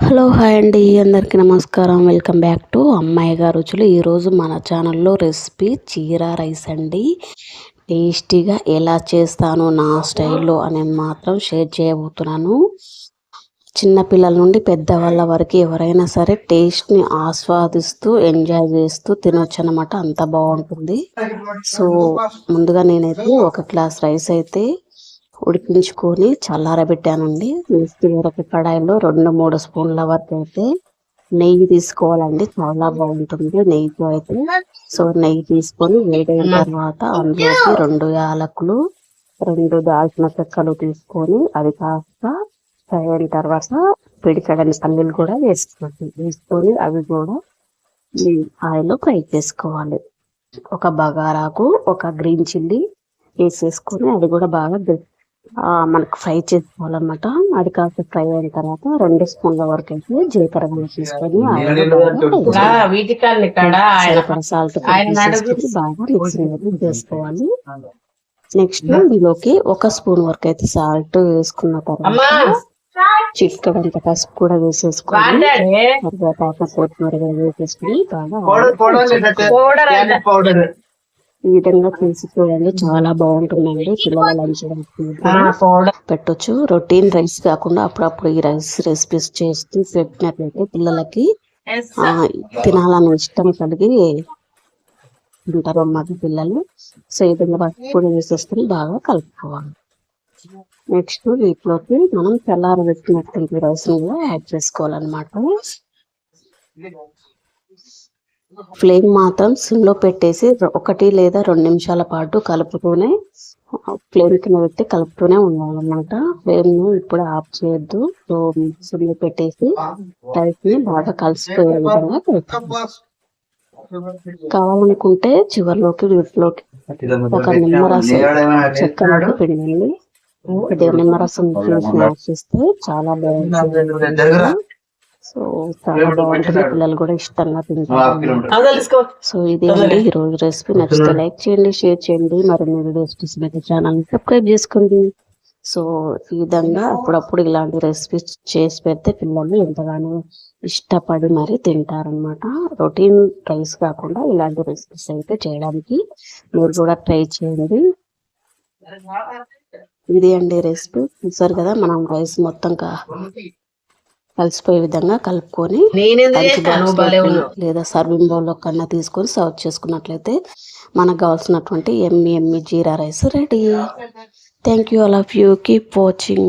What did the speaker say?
Hello hi అండి. అందరికీ నమస్కారం. వెల్కమ్ బ్యాక్ టు అమ్మాయి గారు రుచులు. ఈరోజు మన ఛానల్లో రెసిపీ చీరా రైస్ అండి. టేస్టీగా ఎలా చేస్తాను నా స్టైల్లో అని మాత్రం షేర్ చేయబోతున్నాను. చిన్నపిల్లల నుండి పెద్దవాళ్ళ వరకు ఎవరైనా సరే టేస్ట్ని ఆస్వాదిస్తూ ఎంజాయ్ చేస్తూ తినొచ్చు అనమాట అంత బాగుంటుంది. సో ముందుగా నేనైతే ఒక గ్లాస్ రైస్ అయితే ఉడికించుకొని చల్లారబెట్టానండి. నెక్స్ట్ వేరొక కడాయిలో రెండు మూడు స్పూన్ల వరకు అయితే నెయ్యి తీసుకోవాలండి. చాలా బాగుంటుంది నెయ్యితో అయితే. సో నెయ్యి తీసుకొని వేడైన తర్వాత అందులోకి రెండు యాలకులు రెండు దాల్చిన చెక్కలు తీసుకొని అది కాస్త ఫ్రై అయిన తర్వాత పిడికడని పల్లీలు కూడా వేసుకోండి. వేసుకొని అవి కూడా ఆయిల్ ఫ్రై చేసుకోవాలి. ఒక బగారాకు ఒక గ్రీన్ చిల్లీ వేసేసుకొని అది కూడా బాగా మనకు ఫ్రై చేసుకోవాలన్నమాట. అది కాస్త ఫ్రై అయిన తర్వాత రెండు స్పూన్ల వరకు అయితే జీలకర్ర కూడా తీసుకొని సరిపడా సాల్ట్ బాగా మిక్సింగ్ అయితే చేసుకోవాలి. నెక్స్ట్ ఇందులోకి ఒక స్పూన్ వరకు అయితే సాల్ట్ వేసుకున్న అమ్మా! తర్వాత చిక్కడంత పసుపు కూడా వేసేసుకొని వాడాడే తర్వాత కొత్తిమీర కూడా వేసేసుకొని బాగా ఈ విధంగా తీసుకోవాలి చాలా బాగుంటుందండి. పిల్లల లంచ్ పౌడర్ పెట్టొచ్చు. రొటీన్ రైస్ కాకుండా అప్పుడప్పుడు ఈ రైస్ రెసిపీస్ చేస్తూ పెట్టినట్లయితే పిల్లలకి ఆ, తినాలని ఇష్టం కలిగి ఉంటారు అన్నమాట పిల్లలు. సో ఈ విధంగా పసుపు పొడి వేసేసుకొని బాగా కలుపుకోవాలి. నెక్స్ట్ వీటిలోకి మనం చల్లార పెట్టినటువంటి రైస్ కూడా యాడ్ చేసుకోవాలన్నమాట. ఫ్లేమ్ మాత్రం సిమ్లో పెట్టేసి ఒకటి లేదా రెండు నిమిషాల పాటు కలుపుతూనే ఫ్లేమ్ కింద పెట్టి కలుపుతూనే ఉండాలన్నమాట. ఫ్లేమ్ను ఇప్పుడు ఆఫ్ చేయొద్దు. సో సిమ్లో పెట్టేసి రైస్ని బాగా కలిసిపోయే విధంగా. కావాలనుకుంటే చివరిలోకి వీటిలోకి ఒక నిమ్మరసం పిండండి కొద్దిగా నిమ్మరసం యాడ్ చేస్తే చాలా బాగుంటుంది. సో చాలా బాగుంటుంది. పిల్లలు కూడా ఇష్టంగా తింటారు. సో ఇది అండి ఈ రోజు రెసిపీ నచ్చితే లైక్ చేయండి షేర్ చేయండి. మరిన్ని వీడియోస్ కోసం అయితే ఛానల్ సబ్స్క్రైబ్ చేసుకోండి. సో ఈ విధంగా అప్పుడప్పుడు ఇలాంటి రెసిపీస్ చేసి పెడితే పిల్లలు ఎంతగానో ఇష్టపడి మరి తింటారనమాట రొటీన్ రైస్ కాకుండా ఇలాంటి రెసిపీస్ అయితే చేయడానికి మీరు కూడా ట్రై చేయండి. ఇది అండి రెసిపీ. చూసారు కదా మనం రైస్ మొత్తం కా- కలిసిపోయే విధంగా కలుపుకొని లేదా సర్వింగ్ బౌల్లో కన్నా తీసుకొని సర్వ్ చేసుకున్నట్లయితే మనకు కావాల్సినటువంటి ఎమ్మి ఎమ్మి jeera rice ready. Thank you all of you keep watching